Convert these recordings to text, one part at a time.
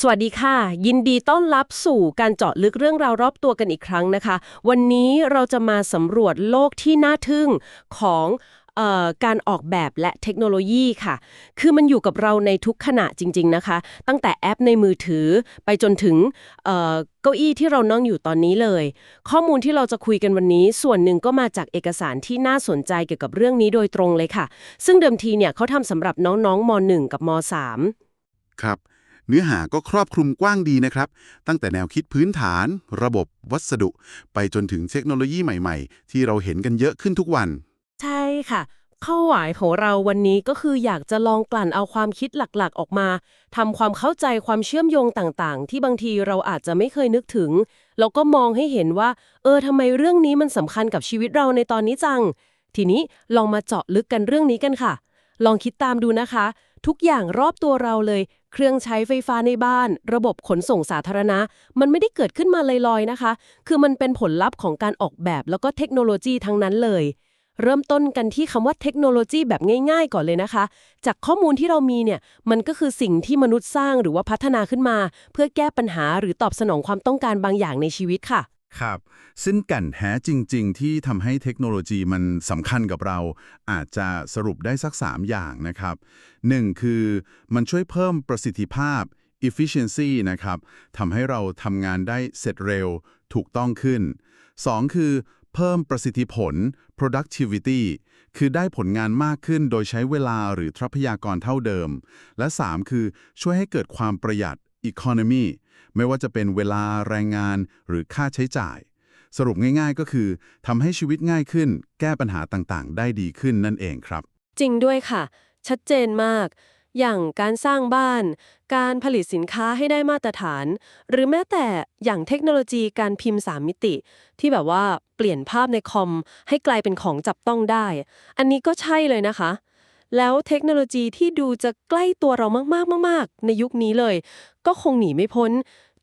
สวัสดีค่ะ ยินดีต้อนรับสู่การเจาะลึกเรื่องราวรอบตัวกันอีกครั้งนะคะ วันนี้เราจะมาสำรวจโลกที่น่าทึ่งของเออการออกแบบและเทคโนโลยีค่ะ คือมันอยู่กับเราในทุกขณะจริง ๆนะคะ ตั้งแต่แอปในมือถือไปจนถึงเอ่อเก้าอี้ที่เรานั่งอยู่ตอนนี้เลย ข้อมูลที่เราจะคุยกันวันนี้ ส่วนหนึ่งก็มาจากเอกสารที่น่าสนใจเกี่ยวกับเรื่องนี้โดยตรงเลยค่ะ ซึ่งเดิมทีเนี่ยเขาทำสำหรับน้องๆม .1 กับม .3 ครับ เนื้อหาก็ครอบคลุมกว้างดีนะครับ ตั้งแต่แนวคิดพื้นฐาน ระบบวัสดุ ไปจนถึงเทคโนโลยีใหม่ๆ ที่เราเห็นกันเยอะขึ้นทุกวัน ใช่ค่ะ ข้อหวายของเราวันนี้ก็คืออยากจะลองกลั่นเอาความคิดหลักๆ ออกมาทำความเข้าใจความเชื่อมโยงต่างๆ ที่บางทีเราอาจจะไม่เคยนึกถึง แล้วก็มองให้เห็นว่า เออทำไมเรื่องนี้มันสำคัญกับชีวิตเราในตอนนี้จัง ทีนี้ลองมาเจาะลึกกันเรื่องนี้กันค่ะ ลองคิดตามดูนะคะ ทุกอย่างรอบตัวเราเลย เครื่องใช้ไฟฟ้าในบ้าน ระบบขนส่งสาธารณะ มันไม่ได้เกิดขึ้นมาลอยๆนะคะ คือมันเป็นผลลัพธ์ของการออกแบบแล้วก็เทคโนโลยีทั้งนั้นเลย เริ่มต้นกันที่คำว่าเทคโนโลยีแบบง่าย ๆ ก่อนเลยนะคะ จากข้อมูลที่เรามีเนี่ยมันก็คือสิ่งที่มนุษย์สร้างหรือว่าพัฒนาขึ้นมา เพื่อแก้ปัญหาหรือตอบสนองความต้องการบางอย่างในชีวิตค่ะ ครับซึ่งกันแท้จริง ๆ ที่ทำให้เทคโนโลยีมันสำคัญกับเรา อาจจะสรุปได้สัก 3 อย่างนะครับ 1. คือมันช่วยเพิ่มประสิทธิภาพ efficiency นะครับทำให้เราทำงานได้เสร็จเร็วถูกต้องขึ้น 2. คือเพิ่มประสิทธิผล productivity คือได้ผลงานมากขึ้นโดยใช้เวลาหรือทรัพยากรเท่าเดิม และ 3 คือช่วยให้เกิดความประหยัด economy ไม่ว่าจะเป็นเวลาแรงงานหรือค่าใช้จ่าย สรุปง่ายๆ ก็คือทำให้ชีวิตง่ายขึ้น แก้ปัญหาต่างๆ ได้ดีขึ้นนั่นเองครับ จริงด้วยค่ะ ชัดเจนมาก อย่างการสร้างบ้าน การผลิตสินค้าให้ได้มาตรฐาน หรือแม้แต่อย่างเทคโนโลยีการพิมพ์ 3 มิติ ที่แบบว่าเปลี่ยนภาพในคอม ให้กลายเป็นของจับต้องได้ อันนี้ก็ใช่เลยนะคะแล้วเทคโนโลยีที่ดูจะใกล้ตัวเรามากๆมากๆในยุคนี้เลย ก็คงหนีไม่พ้น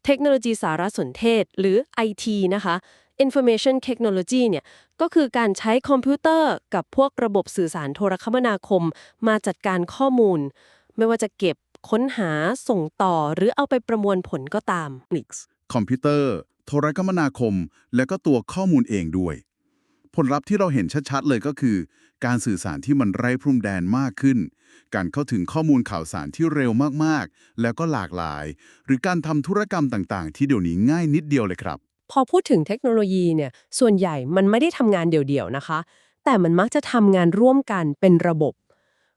เทคโนโลยีสารสนเทศ หรือ IT นะคะ Information Technology เนี่ยก็คือการใช้คอมพิวเตอร์กับพวกระบบสื่อสารโทรคมนาคม มาจัดการข้อมูล ไม่ว่าจะเก็บค้นหาส่งต่อหรือเอาไปประมวลผลก็ตามคอมพิวเตอร์ โทรคมนาคม และก็ตัวข้อมูลเองด้วย ผลลัพธ์ที่เราเห็นชัดๆเลยก็คือ การสื่อสารที่มันไร้พรมแดนมากขึ้น การเข้าถึงข้อมูลข่าวสารที่เร็วมากๆ แล้วก็หลากหลาย หรือการทำธุรกรรมต่างๆ ที่เดี๋ยวนี้ง่ายนิดเดียวเลยครับ พอพูดถึงเทคโนโลยีเนี่ยส่วนใหญ่มันไม่ได้ทำงานเดี่ยวๆนะคะ แต่มันมักจะทำงานร่วมกันเป็นระบบ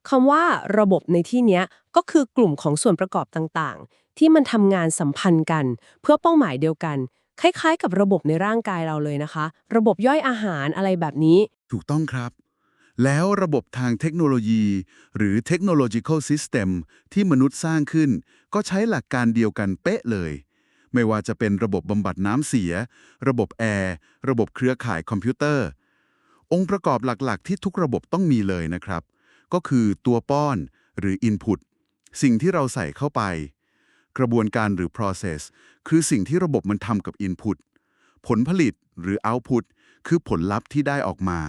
คำว่าระบบในที่นี้ก็คือกลุ่มของส่วนประกอบต่างๆ ที่มันทำงานสัมพันธ์กัน เพื่อเป้าหมายเดียวกัน คล้ายๆ กับระบบในร่างกายเราเลยนะคะ ระบบย่อยอาหารอะไรแบบนี้ ถูกต้องครับ แล้วระบบทางเทคโนโลยี หรือ technological system ที่มนุษย์สร้างขึ้น ก็ใช้หลักการเดียวกันเป๊ะเลย ไม่ว่าจะเป็นระบบบำบัดน้ำเสีย ระบบแอร์ ระบบเครือข่ายคอมพิวเตอร์ องค์ประกอบหลักๆ ที่ทุกระบบต้องมีเลยนะครับ ก็คือตัวป้อนหรือ input สิ่งที่เราใส่เข้าไป กระบวนการหรือ process คือสิ่งที่ระบบมันทำกับ input ผลผลิตหรือ output คือผลลัพธ์ที่ได้ออกมา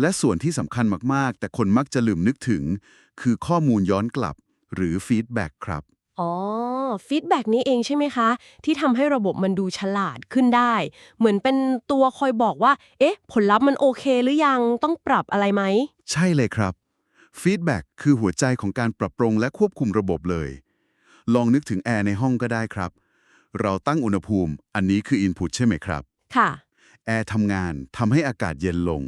และส่วนที่สำคัญมาก ๆ แต่คนมักจะลืมนึกถึง คือข้อมูลย้อนกลับ หรือ feedback ครับ อ๋อ ฟีดแบ็กนี้เองใช่ไหมคะ ที่ทำให้ระบบมันดูฉลาดขึ้นได้ เหมือนเป็นตัวคอยบอกว่า เอ๊ะ ผลลัพธ์มันโอเคหรือยังต้องปรับอะไรไหม ใช่เลยครับ feedback คือหัวใจของการปรับปรุงและควบคุมระบบเลย ลองนึกถึงแอร์ในห้องก็ได้ครับ เราตั้งอุณหภูมิ อันนี้คือ input ใช่ไหมครับ ค่ะ แอร์ทำงานทำให้อากาศเย็นลง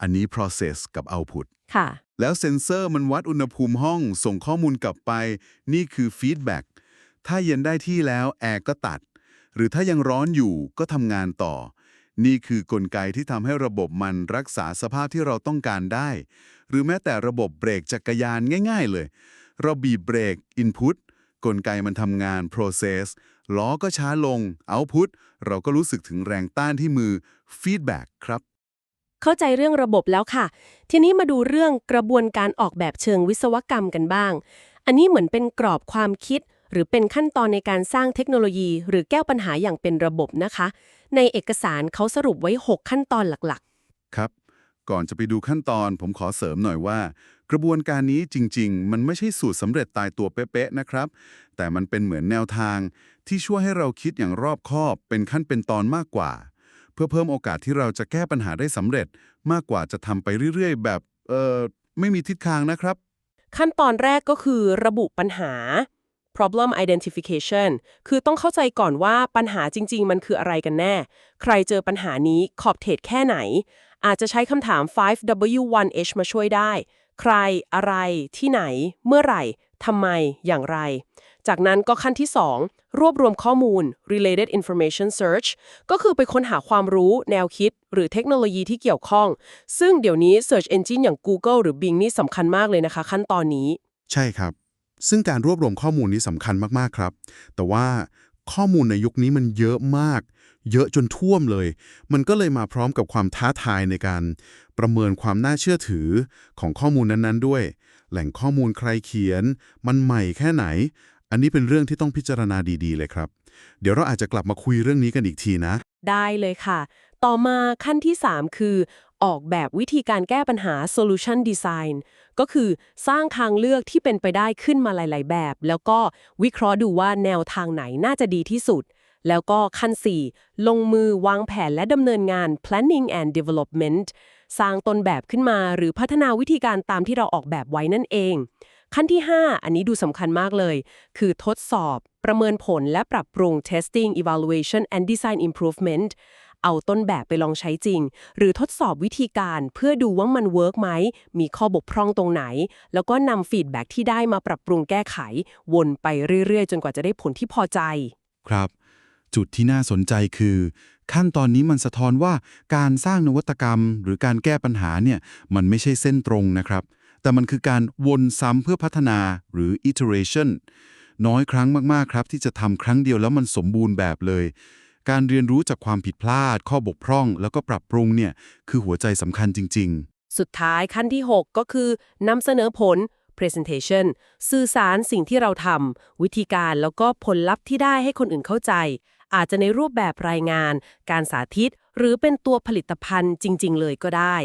อันนี้ process กับ output ค่ะ แล้วเซ็นเซอร์มันวัดอุณหภูมิห้อง ส่งข้อมูลกลับไป นี่คือ feedback ถ้าเย็นได้ที่แล้วแอร์ก็ตัด หรือถ้ายังร้อนอยู่ก็ทำงานต่อ นี่คือกลไกที่ทำให้ระบบมันรักษาสภาพที่เราต้องการได้ หรือแม้แต่ระบบเบรกจักรยานง่าย ๆ เลย เราบีบเบรก input กลไกมันทำงาน process ล้อก็ช้าลง output เราก็รู้สึกถึงแรงต้านที่มือ feedback ครับ เข้าใจเรื่องระบบแล้วค่ะ ทีนี้มาดูเรื่องกระบวนการออกแบบเชิงวิศวกรรมกันบ้าง อันนี้เหมือนเป็นกรอบความคิด หรือเป็นขั้นตอนในการสร้างเทคโนโลยี หรือแก้ปัญหาอย่างเป็นระบบนะคะ ในเอกสารเขาสรุปไว้ 6 ขั้นตอนหลักครับ ก่อนจะไปดูขั้นตอนผมขอเสริมหน่อยว่า กระบวนการนี้จริง ๆ มันไม่ใช่สูตรสำเร็จตายตัวเป๊ะๆนะครับ แต่มันเป็นเหมือนแนวทาง ที่ช่วยให้เราคิดอย่างรอบคอบ เป็นขั้นเป็นตอนมากกว่า เพื่อเพิ่มโอกาสที่เราจะแก้ปัญหาได้สำเร็จ มากกว่าจะทำไปเรื่อยๆ แบบเออไม่มีทิศทางนะครับ ขั้นตอนแรกก็คือระบุปัญหา problem identification คือต้องเข้าใจก่อนว่าปัญหาจริง ๆ มันคืออะไรกันแน่ ใครเจอปัญหานี้ขอบเขตแค่ไหน อาจจะใช้คำถาม 5W1H มาช่วยได้ ใคร อะไร ที่ไหน เมื่อไหร่ ทำไม อย่างไร จากนั้นก็ขั้นที่ 2 รวบรวมข้อมูล related information search ก็คือไปค้นหาความรู้ แนวคิด หรือเทคโนโลยีที่เกี่ยวข้อง ซึ่งเดี๋ยวนี้ search engine อย่าง Google หรือ Bing นี่สำคัญมากเลยนะคะ ขั้นตอนนี้ ใช่ครับ ซึ่งการรวบรวมข้อมูลนี้สำคัญมากๆครับ แต่ว่าข้อมูลในยุคนี้มันเยอะมาก เยอะจนท่วมเลย มันก็เลยมาพร้อมกับความท้าทายในการประเมินความน่าเชื่อถือของข้อมูลนั้นๆด้วย แหล่งข้อมูลใครเขียน มันใหม่แค่ไหน อันนี้เป็นเรื่องที่ต้องพิจารณาดีๆ เลยครับ เดี๋ยวเราอาจจะกลับมาคุยเรื่องนี้กันอีกทีนะ ได้เลยค่ะ ต่อมาขั้นที่ 3 คือ ออกแบบวิธีการแก้ปัญหา solution design ก็คือสร้างทางเลือกที่เป็นไปได้ขึ้นมาหลาย ๆ แบบ แล้วก็วิเคราะห์ดูว่าแนวทางไหนน่าจะดีที่สุด แล้วก็ขั้น 4 ลงมือวางแผนและดำเนินงาน planning and development สร้างต้นแบบขึ้นมาหรือพัฒนาวิธีการตามที่เราออกแบบไว้นั่นเอง ขั้นที่ 5 อันนี้ดูสำคัญมากเลย คือทดสอบ ประเมินผลและปรับปรุง testing evaluation and design improvement เอาต้นแบบไปลองใช้จริง หรือทดสอบวิธีการเพื่อดูว่ามันเวิร์กไหม มีข้อบกพร่องตรงไหน แล้วก็นำฟีดแบ็กที่ได้มาปรับปรุงแก้ไข วนไปเรื่อยๆ จนกว่าจะได้ผลที่พอใจ ครับ จุดที่น่าสนใจคือ ขั้นตอนนี้มันสะท้อนว่าการสร้างนวัตกรรม หรือการแก้ปัญหาเนี่ยมันไม่ใช่เส้นตรงนะครับ แต่มันคือการวนซ้ำเพื่อพัฒนาหรือ iteration น้อยครั้งมากๆครับ ที่จะทำครั้งเดียวแล้วมันสมบูรณ์แบบเลย การเรียนรู้จากความผิดพลาด ข้อบกพร่อง แล้วก็ปรับปรุงเนี่ยคือหัวใจสำคัญจริง ๆ สุดท้ายขั้นที่ 6 ก็คือนำเสนอผล presentation สื่อสารสิ่งที่เราทำวิธีการแล้วก็ผลลัพธ์ที่ได้ให้คนอื่นเข้าใจ อาจจะในรูปแบบรายงาน การสาธิต หรือเป็นตัวผลิตภัณฑ์จริง ๆ เลยก็ได้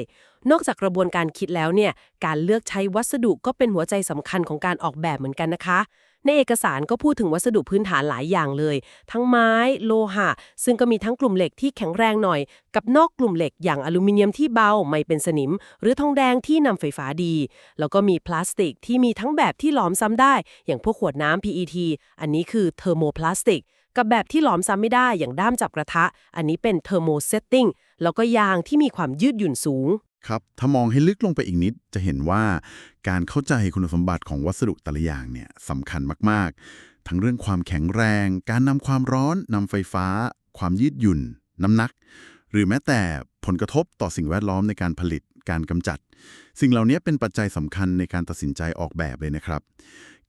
นอกจากกระบวนการคิดแล้วเนี่ย การเลือกใช้วัสดุก็เป็นหัวใจสำคัญของการออกแบบเหมือนกันนะคะ ในเอกสารก็พูดถึงวัสดุพื้นฐานหลายอย่างเลย ทั้งไม้ โลหะ ซึ่งก็มีทั้งกลุ่มเหล็กที่แข็งแรงหน่อย กับนอกกลุ่มเหล็กอย่างอลูมิเนียมที่เบาไม่เป็นสนิม หรือทองแดงที่นำไฟฟ้าดี แล้วก็มีพลาสติกที่มีทั้งแบบที่หลอมซ้ำได้ อย่างพวกขวดน้ำ PET อันนี้คือเทอร์โมพลาสติก กับแบบที่หลอมซ้ำไม่ได้อย่างด้ามจับกระทะ อันนี้เป็นเทอร์โมเซตติ้งแล้วก็ยางที่มีความยืดหยุ่นสูง ครับ ถ้ามองให้ลึกลงไปอีกนิด จะเห็นว่าการเข้าใจคุณสมบัติของวัสดุแต่ละอย่างเนี่ยสำคัญมาก ๆ ทั้งเรื่องความแข็งแรง การนำความร้อนนำไฟฟ้า ความยืดหยุ่น น้ำหนัก หรือแม้แต่ผลกระทบต่อสิ่งแวดล้อมในการผลิตการกำจัด สิ่งเหล่านี้เป็นปัจจัยสำคัญในการตัดสินใจออกแบบเลยนะครับ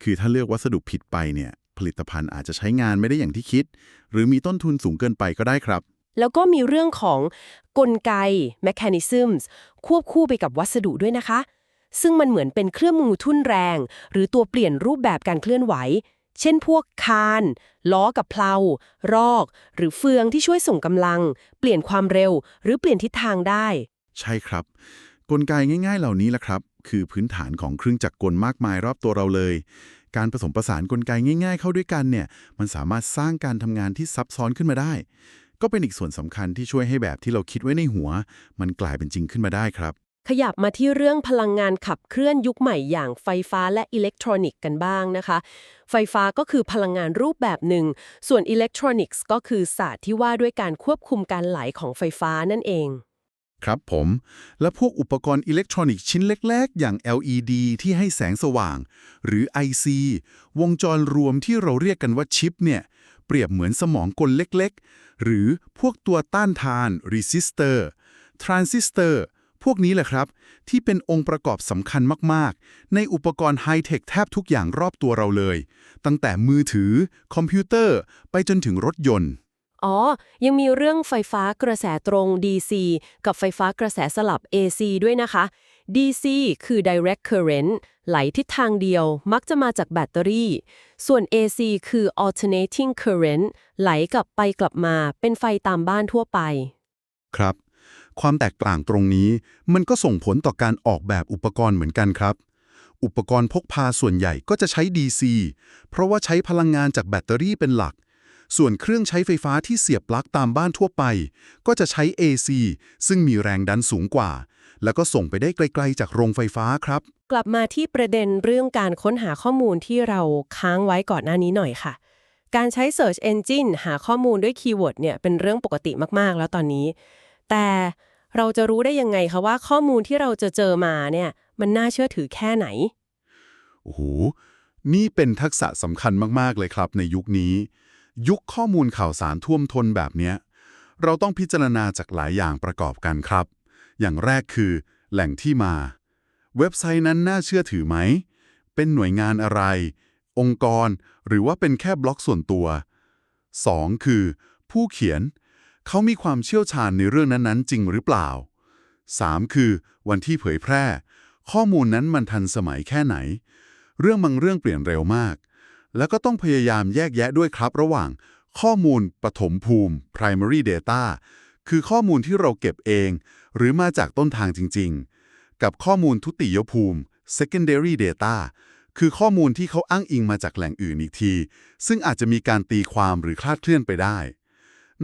คือถ้าเลือกวัสดุผิดไปเนี่ย ผลิตภัณฑ์อาจจะใช้งานไม่ได้อย่างที่คิด หรือมีต้นทุนสูงเกินไปก็ได้ครับ แล้วก็มีเรื่องของกลไก mechanisms ควบคู่ไปกับวัสดุด้วยนะคะ ซึ่งมันเหมือนเป็นเครื่องมือทุ่นแรง หรือตัวเปลี่ยนรูปแบบการเคลื่อนไหว เช่นพวกคาน ล้อกับเพลารอก หรือเฟืองที่ช่วยส่งกำลัง เปลี่ยนความเร็ว หรือเปลี่ยนทิศทางได้ ใช่ครับ กลไกง่าย ๆ เหล่านี้แหละครับ คือพื้นฐานของเครื่องจักรกลมากมายรอบตัวเราเลย การผสมผสานกลไกง่ายๆ เข้าด้วยกันเนี่ยมันสามารถสร้างการทำงานที่ซับซ้อนขึ้นมาได้ ก็เป็นอีกส่วนสำคัญที่ช่วยให้แบบที่เราคิดไว้ในหัว มันกลายเป็นจริงขึ้นมาได้ครับ ขยับมาที่เรื่องพลังงานขับเคลื่อนยุคใหม่อย่างไฟฟ้าและอิเล็กทรอนิกส์กันบ้างนะคะ ไฟฟ้าก็คือพลังงานรูปแบบหนึ่ง ส่วนอิเล็กทรอนิกส์ก็คือศาสตร์ที่ว่าด้วยการควบคุมการไหลของไฟฟ้านั่นเอง ครับผม และพวกอุปกรณ์อิเล็กทรอนิกส์ชิ้นเล็ก ๆ อย่าง LED ที่ให้แสงสว่าง หรือ IC วงจรรวมที่เราเรียกกันว่าชิปเนี่ย เปรียบเหมือนสมองกลเล็ก ๆ หรือพวกตัวต้านทาน resistor transistor พวกนี้แหละครับ ที่เป็นองค์ประกอบสำคัญมาก ๆ ในอุปกรณ์ไฮเทคแทบทุกอย่างรอบตัวเราเลย ตั้งแต่มือถือ คอมพิวเตอร์ ไปจนถึงรถยนต์ อ๋อ ยังมีเรื่องไฟฟ้ากระแสตรง DC กับไฟฟ้ากระแสสลับ AC ด้วยนะคะ DC คือ direct current ไหลทิศทางเดียว มักจะมาจากแบตเตอรี่ ส่วน AC คือ alternating current ไหลกลับไปกลับมา เป็นไฟตามบ้านทั่วไป ครับ ความแตกต่างตรงนี้ มันก็ส่งผลต่อการออกแบบอุปกรณ์เหมือนกันครับ อุปกรณ์พกพาส่วนใหญ่ก็จะใช้ DC เพราะว่าใช้พลังงานจากแบตเตอรี่เป็นหลัก ส่วนเครื่องใช้ไฟฟ้าที่เสียบปลั๊กตามบ้านทั่วไป ก็จะใช้ AC ซึ่งมีแรงดันสูงกว่า แล้วก็ส่งไปได้ไกลๆจากโรงไฟฟ้าครับ กลับมาที่ประเด็นเรื่องการค้นหาข้อมูลที่เราค้างไว้ก่อนหน้านี้หน่อยค่ะ การใช้ Search Engine หาข้อมูลด้วยคีย์เวิร์ดเนี่ยเป็นเรื่องปกติมากๆ แล้วตอนนี้ แต่เราจะรู้ได้ยังไงคะว่าข้อมูลที่เราจะเจอมาเนี่ยมันน่าเชื่อถือแค่ไหน โอ้โห นี่เป็นทักษะสำคัญมาก ๆ เลยครับในยุคนี้ ยุคข้อมูลข่าวสารท่วมท้นแบบนี้ เราต้องพิจารณาจากหลายอย่างประกอบกันครับ อย่างแรกคือ แหล่งที่มา เว็บไซต์นั้นน่าเชื่อถือไหม เป็นหน่วยงานอะไร องค์กร หรือว่าเป็นแค่บล็อกส่วนตัว 2. คือ ผู้เขียน เขามีความเชี่ยวชาญในเรื่องนั้นๆ จริงหรือเปล่า 3. คือ วันที่เผยแพร่ ข้อมูลนั้นมันทันสมัยแค่ไหน เรื่องบางเรื่องเปลี่ยนเร็วมาก แล้วก็ต้องพยายามแยกแยะด้วยครับ ระหว่าง ข้อมูลปฐมภูมิ primary data คือข้อมูลที่เราเก็บเอง หรือมาจากต้นทางจริง ๆ กับข้อมูลทุติยภูมิ secondary data คือข้อมูลที่เขาอ้างอิงมาจากแหล่งอื่นอีกที ซึ่งอาจจะมีการตีความหรือคลาดเคลื่อนไปได้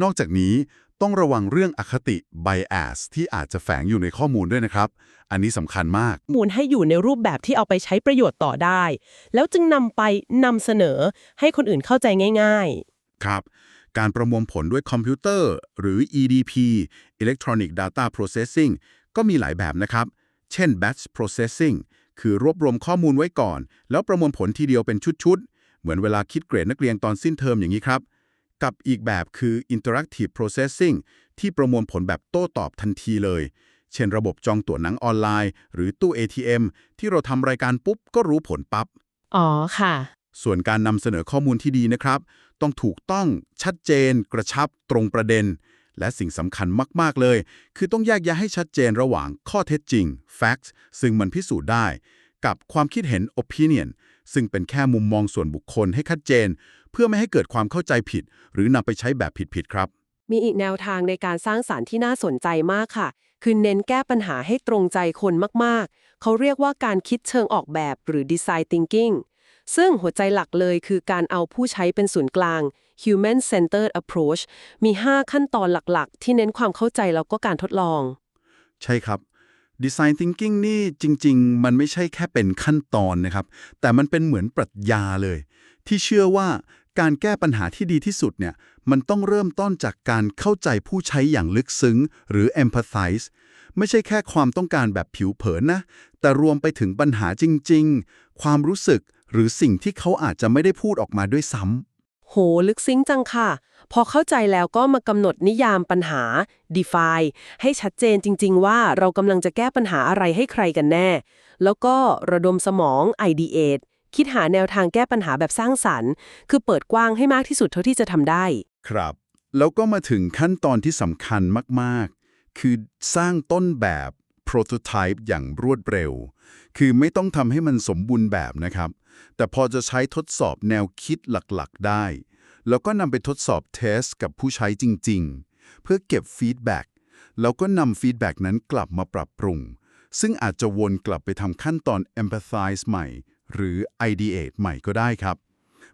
นอกจากนี้ ต้องระวังเรื่องอคติ bias ที่อาจจะแฝงอยู่ในข้อมูลด้วยนะครับ อันนี้สำคัญมากข้อมูลให้อยู่ในรูปแบบที่เอาไปใช้ประโยชน์ต่อได้ แล้วจึงนำไปนำเสนอให้คนอื่นเข้าใจง่ายครับ การประมวลผลด้วยคอมพิวเตอร์ หรือ EDP Electronic Data Processing ก็มีหลายแบบนะครับ เช่น Batch Processing คือรวบรวมข้อมูลไว้ก่อน แล้วประมวลผลทีเดียวเป็นชุดๆ เหมือนเวลาคิดเกรดนักเรียนตอนสิ้นเทอมอย่างนี้ครับ กับอีกแบบคือ Interactive Processing ที่ประมวลผลแบบโต้ตอบทันทีเลย เช่นระบบจองตั๋วหนังออนไลน์ หรือตู้ ATM ที่เราทำรายการปุ๊บก็รู้ผลปับ๊บๆอ๋อค่ะ ส่วนการนำเสนอข้อมูลที่ดีนะครับ ต้องถูกต้องชัดเจน กระชับตรงประเด็น และสิ่งสำคัญมากๆเลย คือต้องแยกแยะให้ชัดเจนระหว่างข้อเท็จจริง facts ซึ่งมันพิสูจน์ได้ กับความคิดเห็น opinion ซึ่งเป็นแค่มุมมองส่วนบุคคลให้ชัดเจน เพื่อไม่ให้เกิดความเข้าใจผิด หรือนำไปใช้แบบผิดๆครับ มีอีกแนวทางในการสร้างสารรค์ที่น่าสนใจมากค่ะ คือเน้นแก้ปัญหาให้ตรงใจคนมากๆ เขาเรียกว่าการคิดเชิงออกแบบหรือ design thinking ซึ่งหัวใจหลักเลยคือการเอาผู้ใช้เป็นศูนย์กลาง human centered approach มี 5 ขั้นตอนหลักๆ ที่เน้นความเข้าใจแล้วก็การทดลอง ใช่ครับ Design Thinking นี่จริง ๆ มันไม่ใช่แค่เป็นขั้นตอนนะครับ แต่มันเป็นเหมือนปรัชญาเลย ที่เชื่อว่า การแก้ปัญหาที่ดีที่สุดเนี่ยมันต้องเริ่มต้นจากการเข้าใจผู้ใช้อย่างลึกซึ้ง หรือ empathize ไม่ใช่แค่ความต้องการแบบผิวเผินนะ แต่รวมไปถึงปัญหาจริง ๆ ความรู้สึกหรือสิ่งที่เขาอาจจะไม่ได้พูดออกมาด้วยซ้ำโห ลึกซึ้งจังค่ะ พอเข้าใจแล้วก็มากำหนดนิยามปัญหา define ให้ชัดเจนจริง ๆ ว่าเรากำลังจะแก้ปัญหาอะไรให้ใครกันแน่ แล้วก็ระดมสมอง ideate คิดหาแนวทางแก้ปัญหาแบบสร้างสรรค์ คือเปิดกว้างให้มากที่สุดเท่าที่จะทำได้ ครับ แล้วก็มาถึงขั้นตอนที่สำคัญมาก ๆ คือสร้างต้นแบบ prototype อย่างรวดเร็ว คือไม่ต้องทำให้มันสมบูรณ์แบบนะครับ แต่พอจะใช้ทดสอบแนวคิดหลักๆ ได้ แล้วก็นำไปทดสอบเทสกับผู้ใช้จริง ๆ เพื่อเก็บฟีดแบ็กแล้วก็นำฟีดแบ็กนั้นกลับมาปรับปรุง ซึ่งอาจจะวนกลับไปทำขั้นตอน empathize ใหม่ หรือ ideate ใหม่ก็ได้ครับ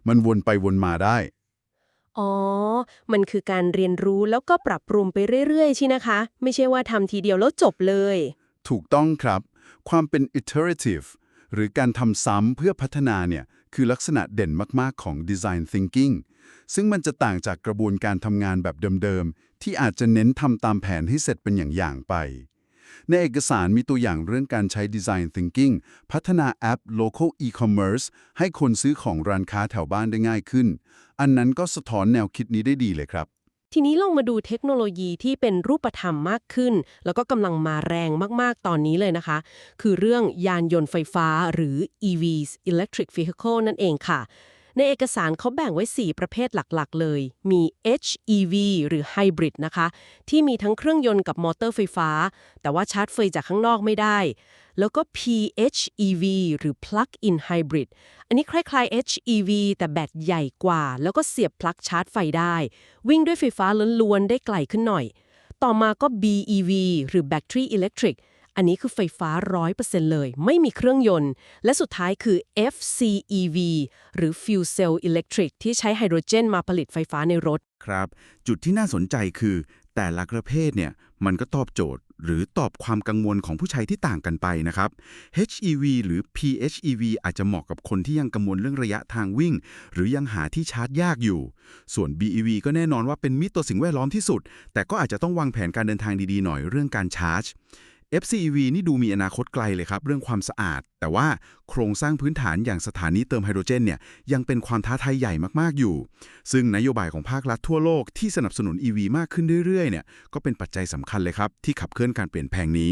มันวนไปวนมาได้ อ๋อ มันคือการเรียนรู้แล้วก็ปรับปรุงไปเรื่อยๆใช่นะคะ ไม่ใช่ว่าทำทีเดียวแล้วจบเลย ถูกต้องครับ ความเป็น iterative หรือการทำซ้ำเพื่อพัฒนาเนี่ย คือลักษณะเด่นมากๆของ design thinking ซึ่งมันจะต่างจากกระบวนการทำงานแบบเดิมๆ ที่อาจจะเน้นทำตามแผนให้เสร็จเป็นอย่างๆไป ในเอกสารมีตัวอย่างเรื่องการใช้ design thinking พัฒนาแอป local e-commerce ให้คนซื้อของร้านค้าแถวบ้านได้ง่ายขึ้น อันนั้นก็สะท้อนแนวคิดนี้ได้ดีเลยครับ ทีนี้ลองมาดูเทคโนโลยีที่เป็นรูปธรรมมากขึ้น แล้วก็กำลังมาแรงมาก ๆ ตอนนี้เลยนะคะ คือเรื่องยานยนต์ไฟฟ้าหรือ EVs Electric Vehicle นั่นเองค่ะ ในเอกสารเขาแบ่งไว้ 4 ประเภทหลักๆ เลย มี HEV หรือ Hybrid นะคะ ที่มีทั้งเครื่องยนต์กับมอเตอร์ไฟฟ้า แต่ว่าชาร์จไฟจากข้างนอกไม่ได้ แล้วก็ PHEV หรือ Plug-in Hybrid อันนี้คล้ายๆ HEV แต่แบตใหญ่กว่า แล้วก็เสียบปลั๊กชาร์จไฟได้ วิ่งด้วยไฟฟ้าล้วนๆ ได้ไกลขึ้นหน่อย ต่อมาก็ BEV หรือ Battery Electric อันนี้คือไฟฟ้า 100%เลย ไม่มีเครื่องยนต์ และสุดท้ายคือ FCEV หรือ Fuel Cell Electric ที่ใช้ไฮโดรเจนมาผลิตไฟฟ้าในรถ ครับ จุดที่น่าสนใจคือ แต่ละประเภทเนี่ยมันก็ตอบโจทย์ หรือตอบความกังวลของผู้ใช้ที่ต่างกันไปนะครับ HEV หรือ PHEV อาจจะเหมาะกับคนที่ยังกังวลเรื่องระยะทางวิ่ง หรือยังหาที่ชาร์จยากอยู่ ส่วน BEV ก็แน่นอนว่าเป็นมิตรต่อสิ่งแวดล้อมที่สุด แต่ก็อาจจะต้องวางแผนการเดินทางดีๆหน่อยเรื่องการชาร์จ FCEV นี่ดูมีอนาคตไกลเลยครับ เรื่องความสะอาด แต่ว่าโครงสร้างพื้นฐานอย่างสถานีเติมไฮโดรเจนเนี่ยยังเป็นความท้าทายใหญ่มาก ๆ อยู่ ซึ่งนโยบายของภาครัฐทั่วโลกที่สนับสนุน EV มากขึ้นเรื่อย ๆ เนี่ยก็เป็นปัจจัยสำคัญเลยครับ ที่ขับเคลื่อนการเปลี่ยนแปลงนี้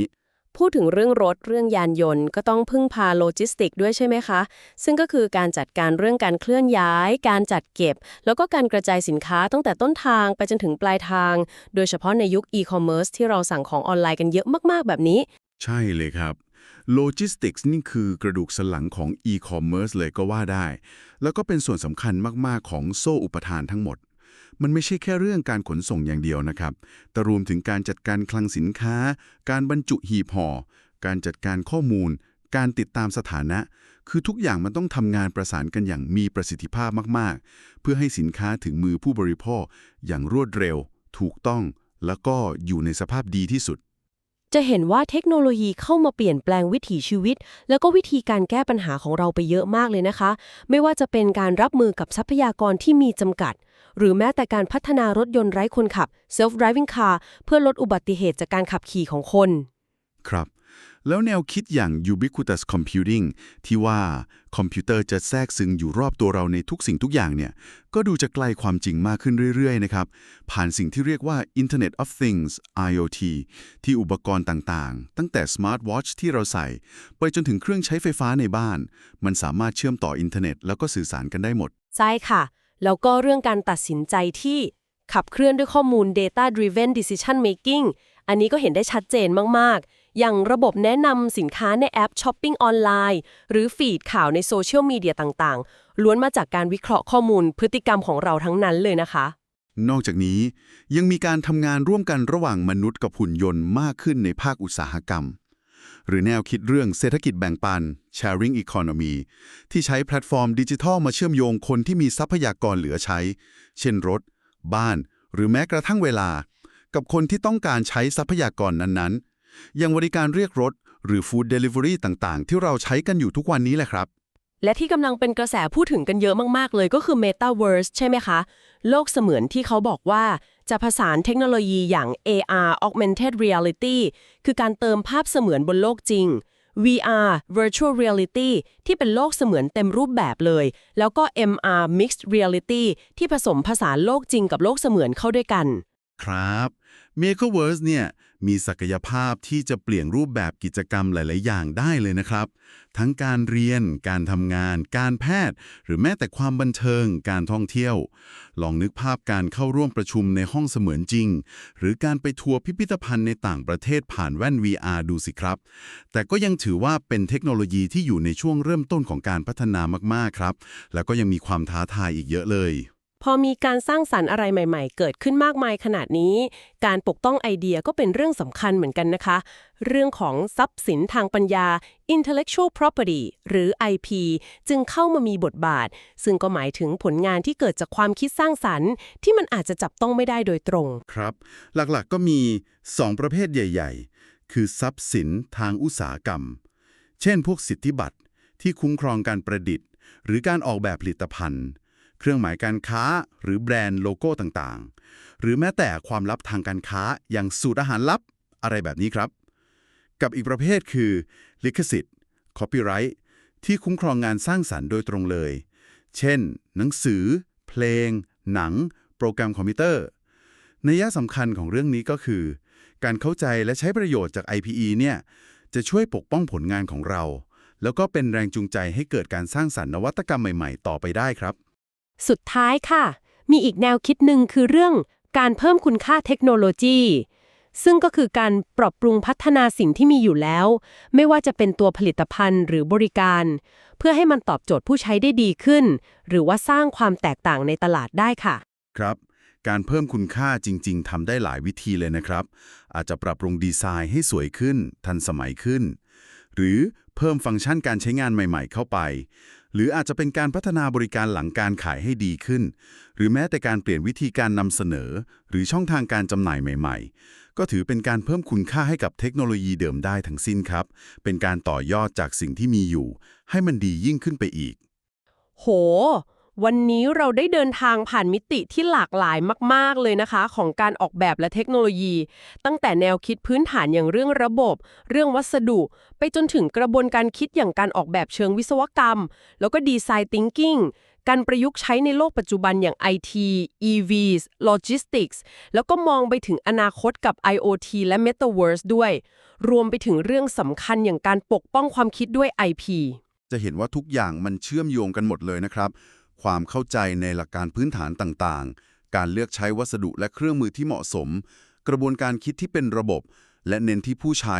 พูดถึงเรื่องรถเรื่องยานยนต์ ก็ต้องพึ่งพาโลจิสติกด้วยใช่ไหมคะ ซึ่งก็คือการจัดการเรื่องการเคลื่อนย้าย การจัดเก็บ แล้วก็การกระจายสินค้าตั้งแต่ต้นทางไปจนถึงปลายทาง โดยเฉพาะในยุคอีคอมเมิร์ซที่เราสั่งของออนไลน์กันเยอะมากๆ แบบนี้ ใช่เลยครับ Logistics นี่คือกระดูกสันหลังของ e-commerce เลยก็ว่าได้ แล้วก็เป็นส่วนสำคัญมาก ๆ ของโซ่อุปทานทั้งหมด มันไม่ใช่แค่เรื่องการขนส่งอย่างเดียวนะครับ แต่รวมถึงการจัดการคลังสินค้า การบรรจุหีบห่อ การจัดการข้อมูล การติดตามสถานะ คือทุกอย่างมันต้องทำงานประสานกันอย่างมีประสิทธิภาพมาก ๆ เพื่อให้สินค้าถึงมือผู้บริโภค อย่างรวดเร็ว ถูกต้อง แล้วก็อยู่ในสภาพดีที่สุดจะเห็นว่าเทคโนโลยีเข้ามาเปลี่ยนแปลงวิถีชีวิต แล้วก็วิธีการแก้ปัญหาของเราไปเยอะมากเลยนะคะ ไม่ว่าจะเป็นการรับมือกับทรัพยากรที่มีจำกัด หรือแม้แต่การพัฒนารถยนต์ไร้คนขับ self-driving car เพื่อลดอุบัติเหตุจากการขับขี่ของคน ครับ แล้วแนวคิดอย่าง ubiquitous computing ที่ว่าคอมพิวเตอร์จะแทรกซึงอยู่รอบตัวเราในทุกสิ่งทุกอย่างเนี่ย ก็ดูจะใกล้ความจริงมากขึ้นเรื่อยๆนะครับ ผ่านสิ่งที่เรียกว่า Internet of Things IoT ที่อุปกรณ์ต่างๆ ตั้งแต่ Smart Watch ที่เราใส่ ไปจนถึงเครื่องใช้ไฟฟ้าในบ้าน มันสามารถเชื่อมต่ออินเทอร์เน็ตแล้วก็สื่อสารกันได้หมด ใช่ค่ะ แล้วก็เรื่องการตัดสินใจที่ขับเคลื่อนด้วยข้อมูล data driven decision making อันนี้ก็เห็นได้ชัดเจนมาก ๆ อย่างระบบแนะนำสินค้าในแอปช้อปปิ้งออนไลน์ หรือฟีดข่าวในโซเชียลมีเดียต่างๆ ล้วนมาจากการวิเคราะห์ข้อมูลพฤติกรรมของเราทั้งนั้นเลยนะคะ นอกจากนี้ยังมีการทำงานร่วมกันระหว่างมนุษย์กับหุ่นยนต์มากขึ้นในภาคอุตสาหกรรม หรือแนวคิดเรื่องเศรษฐกิจแบ่งปัน sharing economy ที่ใช้แพลตฟอร์มดิจิทัลมาเชื่อมโยงคนที่มีทรัพยากรเหลือใช้ เช่นรถ บ้าน หรือแม้กระทั่งเวลา กับคนที่ต้องการใช้ทรัพยากรนั้นๆ อย่างบริการเรียกรถ หรือ Food Delivery ต่างๆ ที่เราใช้กันอยู่ทุกวันนี้แหละครับ และที่กำลังเป็นกระแสพูดถึงกันเยอะมากๆ เลยก็คือ Metaverse ใช่ไหมคะ โลกเสมือนที่เขาบอกว่า จะผสานเทคโนโลยีอย่าง AR Augmented Reality คือการเติมภาพเสมือนบนโลกจริง VR Virtual Reality ที่เป็นโลกเสมือนเต็มรูปแบบเลย แล้วก็ MR Mixed Reality ที่ผสมผสานโลกจริงกับโลกเสมือนเข้าด้วยกัน ครับ Makerverse เนี่ย มีศักยภาพที่จะเปลี่ยนรูปแบบกิจกรรมหลาย ๆ อย่างได้เลยนะครับ ทั้งการเรียน การทำงาน การแพทย์ หรือแม้แต่ความบันเทิง การท่องเที่ยว ลองนึกภาพการเข้าร่วมประชุมในห้องเสมือนจริง หรือการไปทัวร์พิพิธภัณฑ์ในต่างประเทศผ่านแว่น VR ดูสิครับ แต่ก็ยังถือว่าเป็นเทคโนโลยีที่อยู่ในช่วงเริ่มต้นของการพัฒนามาก ๆ ครับ แล้วก็ยังมีความท้าทายอีกเยอะเลย พอมีการสร้างสรรค์อะไรใหม่ ๆ เกิดขึ้นมากมายขนาดนี้ การปกป้องไอเดียก็เป็นเรื่องสำคัญเหมือนกันนะคะ เรื่องของทรัพย์สินทางปัญญา intellectual property หรือ IP จึงเข้ามามีบทบาท ซึ่งก็หมายถึงผลงานที่เกิดจากความคิดสร้างสรรค์ ที่มันอาจจะจับต้องไม่ได้โดยตรง ครับ หลักๆก็มี 2 ประเภทใหญ่ ๆ คือทรัพย์สินทางอุตสาหกรรม เช่น พวกสิทธิบัตรที่คุ้มครองการประดิษฐ์ หรือการออกแบบผลิตภัณฑ์ เครื่องหมายการค้า หรือแบรนด์โลโก้ต่างๆ หรือแม้แต่ความลับทางการค้าอย่างสูตรอาหารลับอะไรแบบนี้ครับ กับอีกประเภทคือ ลิขสิทธิ์ copyright ที่คุ้มครองงานสร้างสรรค์โดยตรงเลย เช่น หนังสือ เพลง หนัง โปรแกรมคอมพิวเตอร์นัยสำคัญของเรื่องนี้ก็คือ การเข้าใจและใช้ประโยชน์จาก IPE เนี่ยจะช่วยปกป้องผลงานของเรา แล้วก็เป็นแรงจูงใจให้เกิดการสร้างสรรค์นวัตกรรมใหม่ ๆ ต่อไปได้ครับ สุดท้ายค่ะ มีอีกแนวคิดหนึ่งคือเรื่องการเพิ่มคุณค่าเทคโนโลยี ซึ่งก็คือการปรับปรุงพัฒนาสิ่งที่มีอยู่แล้ว ไม่ว่าจะเป็นตัวผลิตภัณฑ์หรือบริการ เพื่อให้มันตอบโจทย์ผู้ใช้ได้ดีขึ้น หรือว่าสร้างความแตกต่างในตลาดได้ค่ะ ครับ การเพิ่มคุณค่าจริง ๆทำได้หลายวิธีเลยนะครับ อาจจะปรับปรุงดีไซน์ให้สวยขึ้น ทันสมัยขึ้น หรือเพิ่มฟังก์ชันการใช้งานใหม่ ๆ เข้าไป หรืออาจจะเป็นการพัฒนาบริการหลังการขายให้ดีขึ้น หรือแม้แต่การเปลี่ยนวิธีการนำเสนอ หรือช่องทางการจำหน่ายใหม่ ๆ ก็ถือเป็นการเพิ่มคุณค่าให้กับเทคโนโลยีเดิมได้ทั้งสิ้นครับ เป็นการต่อยอดจากสิ่งที่มีอยู่ ให้มันดียิ่งขึ้นไปอีก โห วันนี้เราได้เดินทางผ่านมิติที่หลากหลายมาก ๆ เลยนะคะ ของการออกแบบและเทคโนโลยี ตั้งแต่แนวคิดพื้นฐานอย่างเรื่องระบบ เรื่องวัสดุ ไปจนถึงกระบวนการคิดอย่างการออกแบบเชิงวิศวกรรม แล้วก็ดีไซน์ thinking การประยุกต์ใช้ในโลกปัจจุบันอย่าง IT EVs Logistics แล้วก็มองไปถึงอนาคตกับ IoT และ Metaverse ด้วย รวมไปถึงเรื่องสำคัญอย่างการปกป้องความคิดด้วย IP จะเห็นว่าทุกอย่างมันเชื่อมโยงกันหมดเลยนะครับ ความเข้าใจในหลักการพื้นฐานต่างๆ การเลือกใช้วัสดุและเครื่องมือที่เหมาะสม กระบวนการคิดที่เป็นระบบ และเน้นที่ผู้ใช้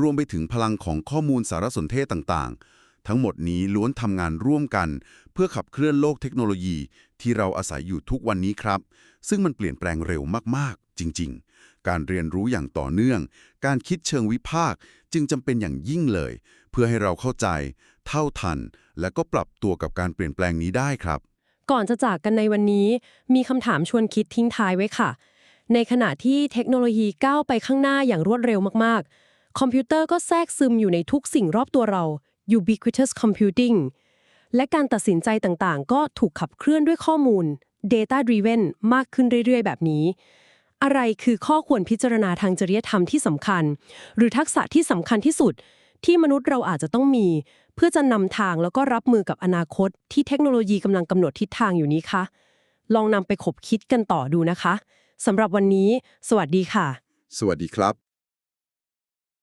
รวมไปถึงพลังของข้อมูลสารสนเทศต่างๆ ทั้งหมดนี้ล้วนทำงานร่วมกัน เพื่อขับเคลื่อนโลกเทคโนโลยี ที่เราอาศัยอยู่ทุกวันนี้ครับ ซึ่งมันเปลี่ยนแปลงเร็วมากๆ จริง ๆ การเรียนรู้อย่างต่อเนื่อง การคิดเชิงวิพากษ์จึงจำเป็นอย่างยิ่งเลย เพื่อให้เราเข้าใจ เท่าทัน และก็ปรับตัวกับการเปลี่ยนแปลงนี้ได้ครับ ก่อนจะจากกันในวันนี้ มีคำถามชวนคิดทิ้งท้ายไว้ค่ะ ในขณะที่เทคโนโลยีก้าวไปข้างหน้าอย่างรวดเร็วมากๆ คอมพิวเตอร์ก็แทรกซึมอยู่ในทุกสิ่งรอบตัวเรา ubiquitous computing และการตัดสินใจต่างๆ ก็ถูกขับเคลื่อนด้วยข้อมูล data driven มากขึ้นเรื่อยๆ แบบนี้ อะไรคือข้อควรพิจารณาทางจริยธรรมที่สำคัญ หรือทักษะที่สำคัญที่สุด ที่มนุษย์เราอาจจะต้องมี เพื่อจะนำทางแล้วก็รับมือกับอนาคต ที่เทคโนโลยีกำลังกำหนดทิศทางอยู่นี้คะลองนำไปขบคิดกันต่อดูนะคะสำหรับวันนี้ สวัสดีค่ะ สวัสดีครับ